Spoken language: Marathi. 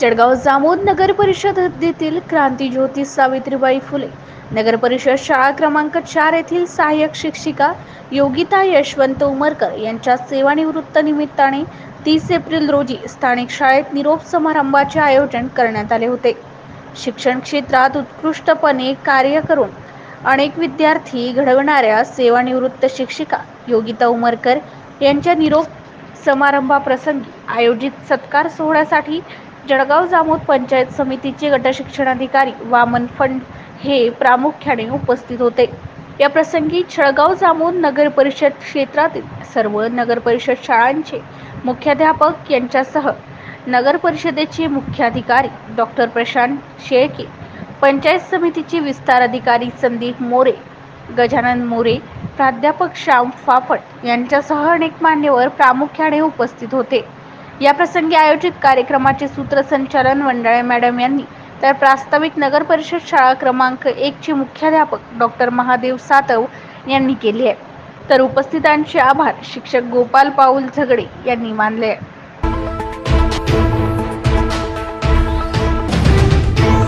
जळगाव जामोद नगर परिषद हद्दीतील क्रांतीज्योती सावित्रीबाई फुले. नगर परिषद शाळा क्रमांक चार येथील सहाय्यक शिक्षिका योगिता यशवंत उमरकर यांच्या सेवानिवृत्त निमित्ताने तीस एप्रिल रोजी स्थानिक शाळेत निरोप समारंभाचे आयोजन करण्यात आले होते. शिक्षण क्षेत्रात उत्कृष्टपणे कार्य करून अनेक विद्यार्थी घडवणाऱ्या सेवानिवृत्त शिक्षिका योगिता उमरकर यांच्या निरोप समारंभाप्रसंगी आयोजित सत्कार सोहळ्यासाठी जळगाव जामोद पंचायत समितीचे गटशिक्षणाधिकारी वामन फंड हे प्रामुख्याने उपस्थित होते. या प्रसंगी जळगाव जामोद नगर परिषद क्षेत्रातील सर्व नगर परिषद शाळांचे मुख्याध्यापक यांच्यासह नगर परिषदेचे मुख्याधिकारी डॉक्टर प्रशांत शेळके पंचायत समितीचे विस्तार अधिकारी संदीप मोरे गजानन मोरे प्राध्यापक श्याम फाफट यांच्यासह अनेक मान्यवर प्रामुख्याने उपस्थित होते. या प्रसंगी आयोजित कार्यक्रमाचे सूत्रसंचालन वंडाळे मॅडम यांनी. तर प्रास्ताविक नगर परिषद शाळा क्रमांक एकचे मुख्याध्यापक डॉक्टर महादेव सातव यांनी केली आहे. तर उपस्थितांचे आभार शिक्षक गोपाल पाऊल झगडे यांनी मानले आहे.